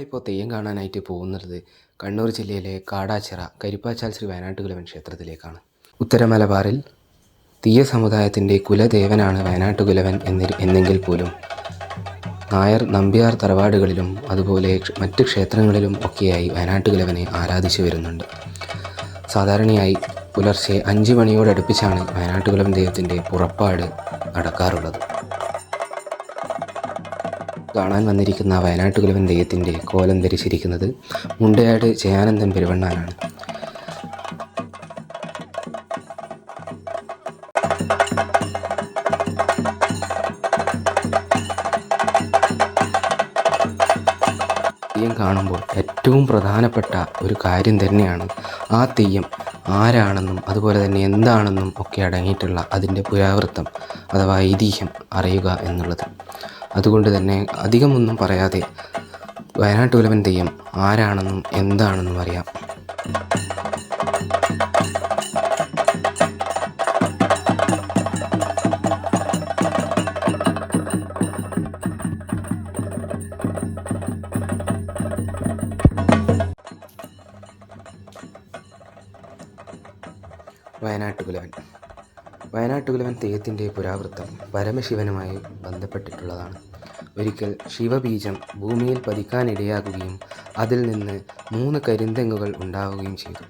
ഇപ്പോൾ തെയ്യം കാണാനായിട്ട് പോകുന്നത് കണ്ണൂർ ജില്ലയിലെ കാടാച്ചിറ കരിപ്പാച്ചാൽ ശ്രീ വയനാട്ടുകുലവൻ ക്ഷേത്രത്തിലേക്കാണ്. ഉത്തര മലബാറിൽ തീയ സമുദായത്തിന്റെ കുലദേവനാണ് വയനാട്ടുകുലവൻ എന്നി എന്നെങ്കിൽ പോലും. നായർ നമ്പ്യാർ തറവാടുകളിലും അതുപോലെ മറ്റ് ക്ഷേത്രങ്ങളിലും ഒക്കെയായി വയനാട്ടുകുലവനെ ആരാധിച്ചു വരുന്നുണ്ട്. സാധാരണയായി പുലർച്ചെ അഞ്ച് മണിയോടടുപ്പിച്ചാണ് വയനാട്ടുകുലവൻ ദൈവത്തിന്റെ പുറപ്പാട് നടക്കാറുള്ളത്. കാണാൻ വന്നിരിക്കുന്ന വയനാട്ടുകുലവൻ ദൈവത്തിന്റെ കോലം ധരിച്ചിരിക്കുന്നത് മുണ്ടയാട് ജയാനന്ദൻ പെരുവണ്ണാനാണ്. തെയ്യം കാണുമ്പോൾ ഏറ്റവും പ്രധാനപ്പെട്ട ഒരു കാര്യം തന്നെയാണ് ആ തെയ്യം ആരാണെന്നും അതുപോലെ തന്നെ എന്താണെന്നും ഒക്കെ അടങ്ങിയിട്ടുള്ള അതിന്റെ പുരാവൃത്തം അഥവാ ഐതിഹ്യം അറിയുക എന്നുള്ളത്. അതുകൊണ്ട് തന്നെ അധികമൊന്നും പറയാതെ വയനാട്ടുകുലവൻ തെയ്യം ആരാണെന്നും എന്താണെന്നും അറിയാം. വയനാട്ടുകുലവൻ വയനാട്ടുകുലവൻ തെയ്യത്തിന്റെ പുരാവൃത്തം പരമശിവനുമായി ബന്ധപ്പെട്ടിട്ടുള്ളതാണ്. ഒരിക്കൽ ശിവബീജം ഭൂമിയിൽ പതിക്കാനിടയാകുകയും അതിൽ നിന്ന് മൂന്ന് കരിന്തെങ്ങുകൾ ഉണ്ടാവുകയും ചെയ്തു.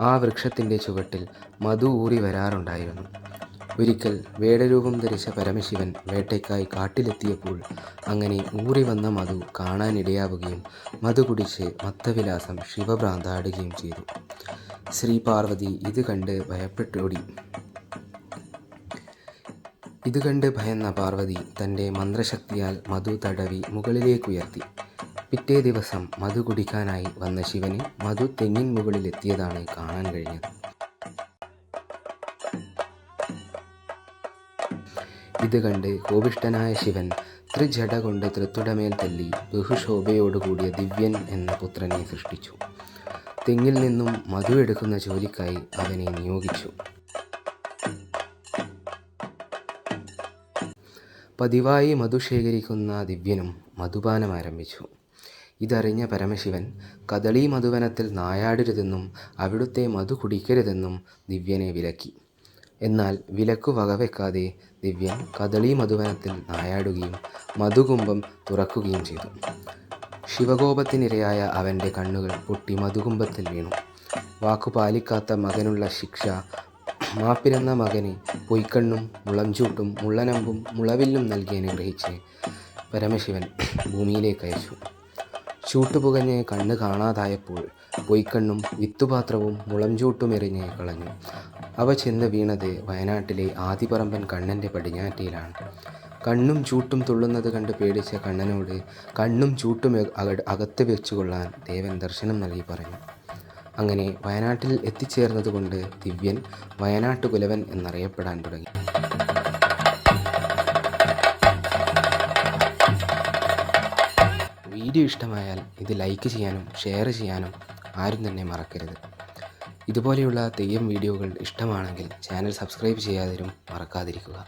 ആ വൃക്ഷത്തിന്റെ ചുവട്ടിൽ മധു ഊറി വരാറുണ്ടായിരുന്നു. ഒരിക്കൽ വേടരൂപം ധരിച്ച പരമശിവൻ വേട്ടയ്ക്കായി കാട്ടിലെത്തിയപ്പോൾ അങ്ങനെ ഊറി വന്ന മധു കാണാനിടയാവുകയും മധു കുടിച്ച് മത്തവിലാസം ശിവഭ്രാന്താടുകയും ചെയ്തു. ശ്രീ പാർവതി ഇത് കണ്ട് ഭയപ്പെട്ടോടി. ഇത് കണ്ട് ഭയന്ന പാർവതി തന്റെ മന്ത്രശക്തിയാൽ മധു തടവി മുകളിലേക്കുയർത്തി. പിറ്റേ ദിവസം മധു കുടിക്കാനായി വന്ന ശിവന് മധു തെങ്ങിൻ മുകളിലെത്തിയതാണ് കാണാൻ കഴിഞ്ഞത്. ഇത് കണ്ട് കോപിഷ്ടനായ ശിവൻ ത്രിജട കൊണ്ട് തൃത്തുടമേൽ തല്ലി ബഹുശോഭയോടുകൂടിയ ദിവ്യൻ എന്ന പുത്രനെ സൃഷ്ടിച്ചു. തെങ്ങിൽ നിന്നും മധു എടുക്കുന്ന ജോലിക്കായി അവനെ നിയോഗിച്ചു. പതിവായി മധു ശേഖരിക്കുന്ന ദിവ്യനും മധുപാനം ആരംഭിച്ചു. ഇതറിഞ്ഞ പരമശിവൻ കദളി മധുവനത്തിൽ നായാടരുതെന്നും അവിടുത്തെ മധു കുടിക്കരുതെന്നും ദിവ്യനെ വിലക്കി. എന്നാൽ വിലക്കു വകവെക്കാതെ ദിവ്യൻ കദളി മധുവനത്തിൽ നായാടുകയും മധുകുംഭം തുറക്കുകയും ചെയ്തു. ശിവകോപത്തിനിരയായ അവന്റെ കണ്ണുകൾ പൊട്ടി മധുകുംഭത്തിൽ വീണു. വാക്കു പാലിക്കാത്ത മകനുള്ള ശിക്ഷ മാപ്പിരുന്ന മകന് പൊയ്ക്കണ്ണും മുളഞ്ചൂട്ടും മുള്ളനമ്പും മുളവില്ലും നൽകി അനുഗ്രഹിച്ച് പരമശിവൻ ഭൂമിയിലേക്ക് അയച്ചു. ചൂട്ടുപുകഞ്ഞ് കണ്ണ് കാണാതായപ്പോൾ പൊയ്ക്കണ്ണും വിത്തുപാത്രവും മുളംചൂട്ടും എറിഞ്ഞ് കളഞ്ഞു. അവ ചെന്ന് വീണത് വയനാട്ടിലെ ആദിപറമ്പൻ കണ്ണന്റെ പടിഞ്ഞാറ്റയിലാണ് കണ്ണും ചൂട്ടും തുള്ളുന്നത് കണ്ട് പേടിച്ച കണ്ണനോട് കണ്ണും ചൂട്ടും അക- അകത്ത് വെച്ചുകൊള്ളാൻ ദേവൻ ദർശനം നൽകി പറഞ്ഞു. അങ്ങനെ വയനാട്ടിൽ എത്തിച്ചേർന്നതുകൊണ്ട് ദിവ്യൻ വയനാട്ടുകുലവൻ എന്നറിയപ്പെടാൻ തുടങ്ങി. വീഡിയോ ഇഷ്ടമായാൽ ഇത് ലൈക്ക് ചെയ്യാനും ഷെയർ ചെയ്യാനും ആരും തന്നെ മറക്കരുത്. ഇതുപോലെയുള്ള തെയ്യം വീഡിയോകൾ ഇഷ്ടമാണെങ്കിൽ ചാനൽ സബ്സ്ക്രൈബ് ചെയ്യാതിരും മറക്കാതിരിക്കുക.